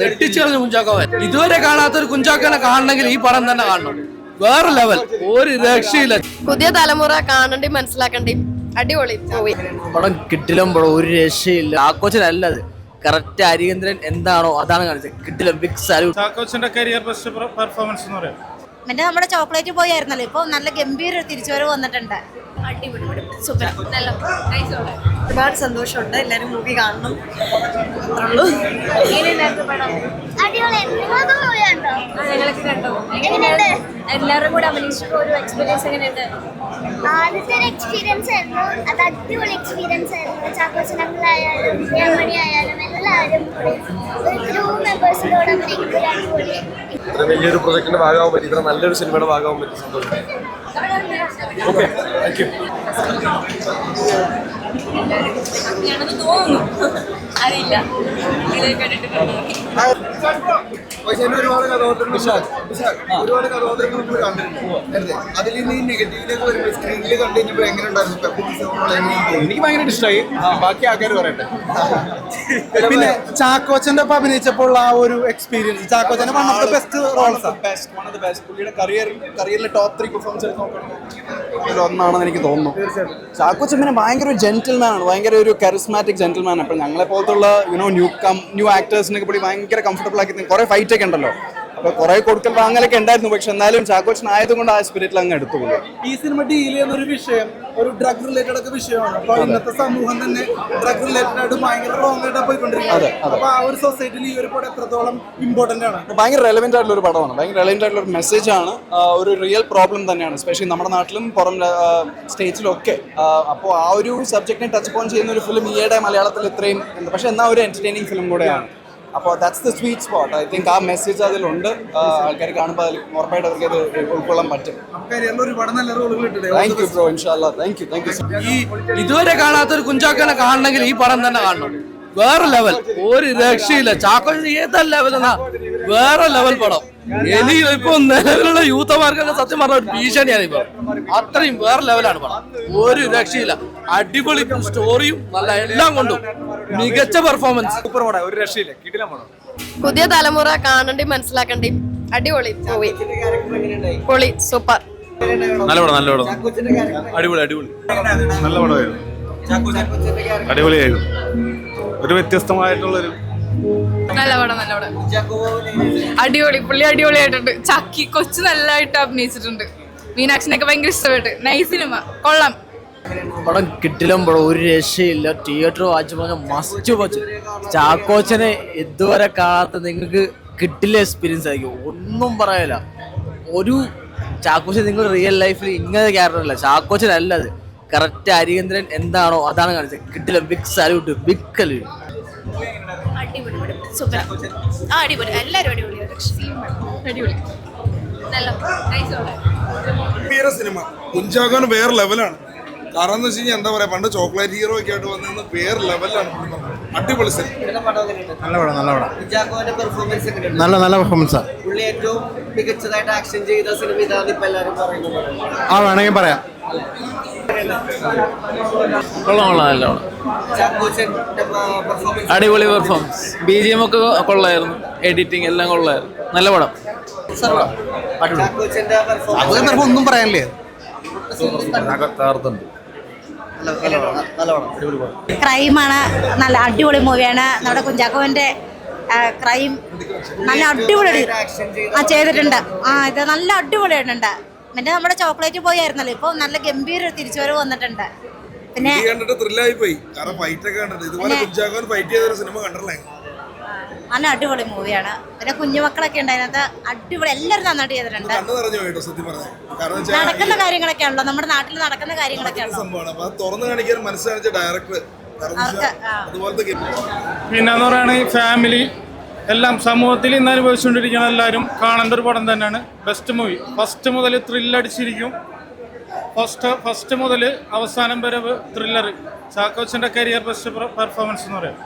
നെട്ടിച്ചു കളഞ്ഞ കുഞ്ചാക്കോവൻ ഇതുവരെ കാണാത്തൊരു കുഞ്ചാക്കനെ കാണണമെങ്കിൽ ഈ പടം തന്നെ കാണണം. വേറെ ലെവൽ ഒരു രക്ഷയില്ല. പുതിയ തലമുറ കാണണ്ടി മനസ്സിലാക്കണ്ടി. അടിപൊളി മൂവി പടം കിട്ടിലും പടം ഒരു രക്ഷയില്ല. ആക്കോച്ചനല്ല അത് കറക്റ്റ് അരികേന്ദ്രൻ എന്താണോ അതാണ് കാണിച്ചത്. കിട്ടില്ല ബിഗ് ചാക്കോച്ചിന്റെ കരിയർ ബെസ്റ്റ് പെർഫോമൻസ് എന്ന് പറയാം. മറ്റേ നമ്മുടെ ചോക്ലേറ്റ് ബോയ് ആയിരുന്നല്ലോ. ഇപ്പൊ നല്ല ഗംഭീര ഒരു തിരിച്ചുവരവ് വന്നിട്ടുണ്ട്. സൂപ്പർ നല്ല ഒരുപാട് സന്തോഷമുണ്ട്. എല്ലാരും മൂവി കാണണം. ഞങ്ങളൊക്കെ കണ്ടോ. എങ്ങനെയുണ്ട്? എല്ലാവരും കൂടെ അഭിനയിച്ചപ്പോൾ ഒരു എക്സ്പീരിയൻസ് എങ്ങനെയുണ്ട്? ആദ്യത്തെ ഒരു എക്സ്പീരിയൻസ് ആയിരുന്നു. അത് അടിപൊളി എക്സ്പീരിയൻസ് ആയിരുന്നു. ചാക്കോച്ചനങ്ങളായാലും മണി ആയാലും എല്ലാവരും കൂടി ഒരു ഗ്രൂപ്പ് മെമ്പേഴ്സിനോട് അഭിനയിക്കുന്ന ഒരു അടിപൊളി. ഇത്ര വലിയൊരു പ്രൊജക്ടിന്റെ ഭാഗമാകാൻ പറ്റി ഇത്ര നല്ലൊരു സിനിമയുടെ ഭാഗമാകാൻ പറ്റി സന്തോഷം. ഓക്കെ താങ്ക് യു ഞാനത് തോന്നുന്നു അറിയില്ല ഇത് കണ്ടിട്ടുണ്ടോ ഒരുപാട് കഥാപാത്രങ്ങൾ ഒരുപാട് കഥാപാത്രങ്ങൾ നമ്മൾ കണ്ടിട്ടുണ്ട് അതിൽ നിന്ന് ഈ നെഗറ്റീവിലേക്ക് വരുമ്പോൾ സ്ക്രീനിൽ കണ്ടു കഴിഞ്ഞപ്പോൾ എങ്ങനെ ഉണ്ടായിരുന്നു പെർഫോമൻസ് എനിക്ക് ഭയങ്കര ഇഷ്ടമായി ബാക്കി ആൾക്കാർ പറയട്ടെ. പിന്നെ ചാക്കോച്ചന്റെ ഒപ്പം അഭിനയിച്ചപ്പോൾ ആ ഒരു experience ചാക്കോച്ചന്റെ one of the best roles best one of the best പുള്ളിയുടെ കരിയർ കരിയറിലെ ടോപ്പ് ത്രീ പെർഫോമൻസ് നോക്കുകയാണെങ്കിൽ ഒന്നാണെന്ന് എനിക്ക് തോന്നുന്നു. ചാക്കോച്ചൻ പിന്നെ ഭയങ്കര ഒരു ജെന്റിൽമാൻ ആണ്. ഭയങ്കര ഒരു കരിസ്മാറ്റിക് ജെന്റിൽമാൻ അപ്പോൾ ഞങ്ങളെ പോലത്തുള്ള you know new come new ആക്ടേഴ്സിനൊക്കെ പുള്ളി ഭയങ്കര കംഫർട്ടബിൾ ആക്കി കുറെ ഫൈറ്റ് ഒക്കെ ഉണ്ടല്ലോ. അപ്പൊ കുറെ കൊടുക്കൽ വാങ്ങലൊക്കെ ഉണ്ടായിരുന്നു. പക്ഷെ എന്നാലും ചാക്കോച്ചൻ ആയതുകൊണ്ട് ആ സ്പിരിറ്റിൽ അങ്ങ് എടുത്തുകൊണ്ട് ഈ സിനിമ ഡീൽ ചെയ്യുന്ന ഒരു വിഷയം ഒരു ഡ്രഗ് റിലേറ്റഡ് ഒക്കെ വിഷയമാണ്. അപ്പൊ ഇന്നത്തെ സമൂഹം തന്നെ ഡ്രഗ് റിലേറ്റഡ് ആയിട്ട് ഭയങ്കര റോങ് ആയിട്ടാ പോയിക്കൊണ്ടിരിക്കുന്നത്. അപ്പൊ ആ ഒരു സൊസൈറ്റിയിൽ ഈ ഒരു പടം എത്രത്തോളം ഇമ്പോർട്ടന്റ് ആണ്? ഭയങ്കര റെലവെന്റ് ആയിട്ടുള്ള ഒരു പടമാണ്. ഭയങ്കര റെലവെന്റ് ആയിട്ടുള്ള ഒരു മെസ്സേജ് ആണ്. ഒരു റിയൽ പ്രോബ്ലം തന്നെയാണ്. സ്പെഷ്യലി നമ്മുടെ നാട്ടിലും പുറം സ്റ്റേറ്റ്സിലൊക്കെ അപ്പോൾ ആ ഒരു സബ്ജക്റ്റിനെ ടച്ച് പോയിന്റ് ചെയ്യുന്ന ഒരു ഫിലിം ഈയിടെ മലയാളത്തിൽ ഇത്രയും പക്ഷെ എന്നാൽ ഒരു എന്റർടൈനിങ് ഫിലിം കൂടെയാണ്. അപ്പോൾ that's the sweet spot I think ആ മെസ്സേജ് അതിലുണ്ട്. ആൾക്കാർ കാണുമ്പോൾ അതിൽ ഉറപ്പായിട്ട് അവർക്ക് അത് ഉൾക്കൊള്ളാൻ പറ്റും. നല്ല റോളുകൾ ഇട്ടിട്ടുണ്ട് താങ്ക് യു ബ്രോ ഇൻഷാല്ലാ താങ്ക് യു താങ്ക് യു ഈ ഇതുവരെ കാണാത്തൊരു കുഞ്ചാക്കനെ കാണണമെങ്കിൽ ഈ പടം തന്നെ കാണണം. വേറെ ലെവൽ ഒരു രക്ഷയില്ല. ചാക്കോ ഏതാ ലെവൽ എന്നാ? വേറെ ലെവൽ പടം. എനിക്ക് ഇപ്പൊ നിലവിലുള്ള യൂത്തമാർക്കൊക്കെ സത്യം പറഞ്ഞ ഒരു ഭീഷണിയാണ് ഇപ്പൊ അത്രയും വേറെ ലെവലാണ് പടം. ഒരു രക്ഷയില്ല. അടിപൊളി സ്റ്റോറിയും നല്ല എല്ലാം കൊണ്ടും. മികച്ച പെർഫോമൻസ് സൂപ്പർ പടം. ഒരു രക്ഷയില്ല. കിട്ടില്ല പടം. പുതിയ തലമുറ കാണണ്ടി മനസ്സിലാക്കണ്ടി. അടിപൊളി. മൂവി പൊളി. സൂപ്പർ. നല്ല പടം നല്ല പടം. അടിപൊളി അടിപൊളി. നല്ല പടമായിരുന്നു. അടിപൊളിയായിരുന്നു. ഒരു വ്യത്യസ്തമായിട്ടുള്ളൊരു നല്ല പടം നല്ല പടം. അടിപൊളി. പുള്ളി അടിപൊളിയായിട്ടുണ്ട്. ചക്കി കൊച്ചു നല്ലതായിട്ട് അഭിനയിച്ചിട്ടുണ്ട്. മീനാക്ഷിനൊക്കെ ഭയങ്കര ഇഷ്ടപ്പെട്ട്. Nice cinema. കൊള്ളാം. പടം കിട്ടിലും പടം ഒരു രക്ഷയില്ല. തിയേറ്റർ വാച്ച് പറഞ്ഞാൽ മസ്റ്റ് വാച്ച് ചാക്കോച്ചനെ ഇതുവരെ കാണാത്ത നിങ്ങൾക്ക് കിട്ടില്ല എക്സ്പീരിയൻസ് ആയിരിക്കും. ഒന്നും പറയല ഒരു ചാക്കോച്ചൻ നിങ്ങൾ റിയൽ ലൈഫിൽ ഇങ്ങനെ ക്യാരക്ടർ അല്ല. ചാക്കോച്ചനല്ല അത്. കറക്റ്റ് അരികേന്ദ്രൻ എന്താണോ അതാണ് കാണിച്ചത്. കിട്ടില്ല. ബിഗ് സല്യൂട്ട് ബിഗ് കല്ല് അടിപൊളി സൂപ്പർ. ആ അടിപൊളി. എല്ലാവരും അടിപൊളി. അടിപൊളി. നല്ല. സിനിമ കുഞ്ചാകാൻ വേറെ ലെവലാണ് കാരണം എന്ന് വെച്ച് കഴിഞ്ഞാൽ എന്താ പറയാ പണ്ട് ചോക്ലേറ്റ് ഹീറോ ഒക്കെ ആയിട്ട് വന്നിരുന്ന വേറെ ലെവലാണ് പുള്ളി. അടിപൊളി സിനിമ നല്ല പടം നല്ല പടം കുഞ്ചാക്കോന്റെ പെർഫോമൻസ് നല്ല നല്ല പെർഫോമൻസാ പുള്ളി ഏറ്റവും മികച്ചതായിട്ട് ആക്ഷൻ ചെയ്ത സിനിമ ഇതാണ് ഇപ്പൊ എല്ലാവരും പറയുന്നത് ആ വേണമെങ്കിൽ പറയാം. കൊള്ളാം കൊള്ളാം നല്ല പെർഫോമൻസ് അടിപൊളി പെർഫോമൻസ് ബി ജി എം ഒക്കെ കൊള്ളായിരുന്നു. എഡിറ്റിംഗ് എല്ലാം കൊള്ളായിരുന്നു. നല്ല പടം. ചാക്കോച്ചന്റെ പെർഫോമൻസ് അത് ഒന്നും പറയാനില്ലേ? ക്രൈമാണ് നല്ല അടിപൊളി മൂവിയാണ്. നമ്മുടെ കുഞ്ചാക്കോവിന്റെ ക്രൈം നല്ല അടിപൊളി ആ ചെയ്തിട്ടുണ്ട്. ആ ഇത് നല്ല അടിപൊളിയായിട്ടുണ്ട്. പിന്നെ നമ്മുടെ ചോക്ലേറ്റ് ബോയ് ആയിരുന്നല്ലോ. ഇപ്പൊ നല്ല ഗംഭീര തിരിച്ചുവരവ് വന്നിട്ടുണ്ട്. പിന്നെ കണ്ടിട്ട് ത്രില്ലായി പോയി കാരണം ഫൈറ്റ് ഒക്കെ കണ്ടിട്ട്. ഇതുപോലെ കുഞ്ചാക്കോൻ ഫൈറ്റ് ചെയ്ത സിനിമ കണ്ടിട്ടില്ലേ? നല്ല അടിപൊളി മൂവിയാണ്. പിന്നെ കുഞ്ഞുമക്കളൊക്കെ ഉണ്ട് അതിനകത്ത് അടിപൊളി എല്ലാവരും നന്നായിട്ട് ചെയ്തിട്ടുണ്ട്. നടക്കുന്ന കാര്യങ്ങളൊക്കെ ആണല്ലോ നമ്മുടെ നാട്ടിൽ നടക്കുന്ന കാര്യങ്ങളൊക്കെ പിന്നെ എന്ന് പറയുകയാണെങ്കിൽ ഫാമിലി എല്ലാം സമൂഹത്തിൽ ഇന്ന് അനുഭവിച്ചുകൊണ്ടിരിക്കുന്ന എല്ലാവരും കാണേണ്ട ഒരു പടം തന്നെയാണ്. ബെസ്റ്റ് മൂവി ഫസ്റ്റ് മുതൽ ത്രില്ലടിച്ചിരിക്കും ഫസ്റ്റ് ഫസ്റ്റ് മുതൽ അവസാനം വരെ ത്രില്ലർ ചാക്കോച്ചന്റെ കരിയർ ബെസ്റ്റ് പെർഫോമൻസ് എന്ന് പറയാം.